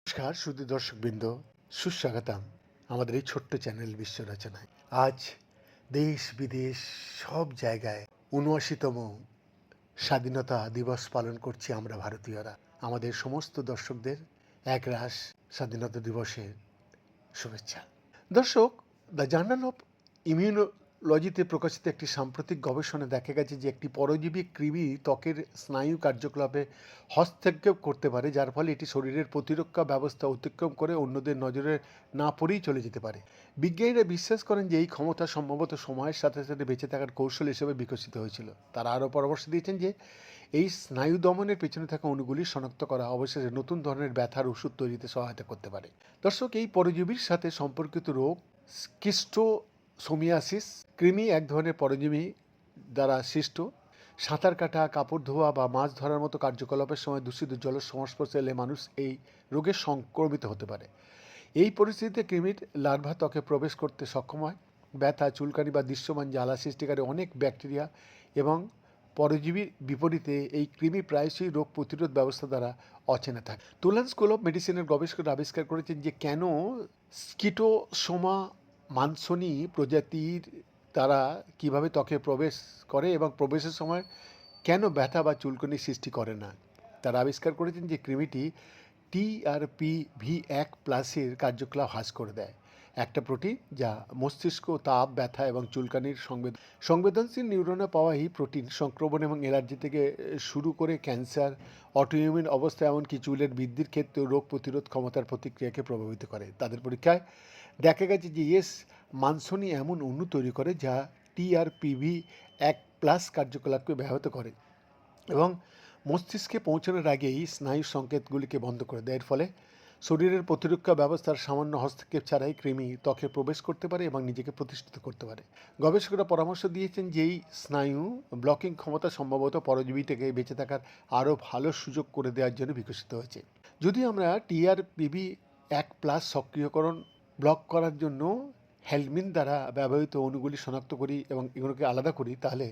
নমস্কার শুধু দর্শকবৃন্দ, সুস্বাগতম আমাদের এই ছোট্ট চ্যানেল বিশ্ব রচনায়। আজ দেশ বিদেশ সব জায়গায় উনআশিতম স্বাধীনতা দিবস পালন করছি আমরা ভারতীয়রা। আমাদের সমস্ত দর্শকদের এক একরাশ স্বাধীনতা দিবসের শুভেচ্ছা। দর্শক, দ্য জার্নাল অফ ইমিউনোলজিতে প্রকাশিত একটি সাম্প্রতিক গবেষণায় দেখা গেছে যে একটি পরজীবী কৃমি ত্বকের স্নায়ু কার্যকলাপে হস্তক্ষেপ করতে পারে, যার ফলে এটি শরীরের প্রতিরক্ষা ব্যবস্থা অতিক্রম করে অন্যদের নজরে না পড়েই চলে যেতে পারে। বিজ্ঞানীরা বিশ্বাস করেন যে এই ক্ষমতা সম্ভবত সময়ের সাথে সাথে বেঁচে থাকার কৌশল হিসেবে বিকশিত হয়েছিল। তারা আরও পরামর্শ দিয়েছেন যে এই স্নায়ু দমনের পেছনে থাকা অণুগুলি শনাক্ত করা অবশেষে নতুন ধরনের ব্যথার ওষুধ তৈরিতে সহায়তা করতে পারে। দর্শক, এই পরজীবীর সাথে সম্পর্কিত রোগ স্কিস্টোসোমিয়াসিস কৃমি এক ধরনের পরজীবী দ্বারা সৃষ্ট। সাঁতার কাটা, কাপড় ধোয়া বা মাছ ধরার মতো কার্যকলাপের সময় দূষিত জলের সংস্পর্শে এলে মানুষ এই রোগে সংক্রমিত হতে পারে। এই পরিস্থিতিতে কৃমির লার্ভা ত্বকে প্রবেশ করতে সক্ষম হয়। ব্যথা, চুলকানি বা দৃশ্যমান জ্বালা সৃষ্টিকারী অনেক ব্যাকটেরিয়া এবং পরজীবীর বিপরীতে এই কৃমি প্রায়শই রোগ প্রতিরোধ ব্যবস্থা দ্বারা অচেনা থাকে। তুলান স্কুল অফ মেডিসিনের গবেষকরা আবিষ্কার করেছেন যে কেন স্কিটোসোমা মানসনি প্রজাতির তারা কীভাবে ত্বকে প্রবেশ করে এবং প্রবেশের সময় কেন ব্যথা বা চুলকুনি সৃষ্টি করে না? তারা আবিষ্কার করেছেন যে কৃমিটি টিআরপি ভি এক প্লাসের কার্যকলাপ হ্রাস করে দেয়। একটা প্রোটিন যা মস্তিষ্ক, তাপ, ব্যথা এবং চুলকানির সংবেদ, সংবেদনশীল নিউরনে পাওয়া এই প্রোটিন সংক্রমণ এবং অ্যালার্জি থেকে শুরু করে ক্যান্সার, অটোইমিউন অবস্থা এমনকি চুলের বৃদ্ধির ক্ষেত্রেও রোগ প্রতিরোধ ক্ষমতার প্রতিক্রিয়াকে প্রভাবিত করে। তাদের পরীক্ষায় দেখা গেছে যে ইয়েস মানসনি এমন অণু তৈরি করে যা টিআরপিভি এক প্লাস কার্যকলাপকে ব্যাহত করে এবং মস্তিষ্কে পৌঁছানোর আগেই স্নায়ু সংকেতগুলিকে বন্ধ করে দেয়। এর ফলে শরীরের প্রতিরক্ষা ব্যবস্থার সামান্য হস্তক্ষেপ ছাড়াই কৃমি ত্বকে প্রবেশ করতে পারে এবং নিজেকে প্রতিষ্ঠিত করতে পারে। গবেষকরা পরামর্শ দিয়েছেন যে এই স্নায়ু ব্লকিং ক্ষমতা সম্ভবত পরজীবীটাকে বেঁচে থাকার আরও ভালো সুযোগ করে দেওয়ার জন্য বিকশিত হয়েছে। যদি আমরা টিআরপিভি এক প্লাস সক্রিয়করণ ব্লক করার জন্য হেলমিন দ্বারা ব্যবহৃত অণুগুলি শনাক্ত করি এবং এগুলোকে আলাদা করি, তাহলে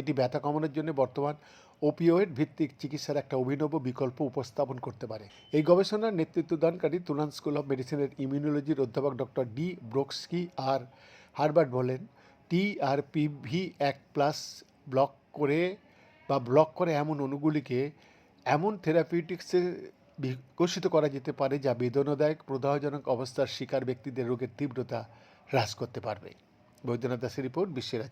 এটি ব্যথা কমানোর জন্য বর্তমান ওপিওয়েড ভিত্তিক চিকিৎসার একটা অভিনব বিকল্প উপস্থাপন করতে পারে। এই গবেষণার নেতৃত্বদানকারী তুলান স্কুল অফ মেডিসিনের ইমিউনোলজির অধ্যাপক ডক্টর ডি ব্রোক্সকি আর হারবার্ট বলেন টিআরপিভি এক প্লাস ব্লক করে বা ব্লক করে এমন অণুগুলিকে এমন থেরাপিউটিক্সে বিকশিত করা যেতে পারে যা বেদনাদায়ক, প্রদাহজনক অবস্থার শিকার ব্যক্তিদের রোগের তীব্রতা হ্রাস করতে পারবে। বৈদ্যনাথ দাসের রিপোর্ট বিশ্বের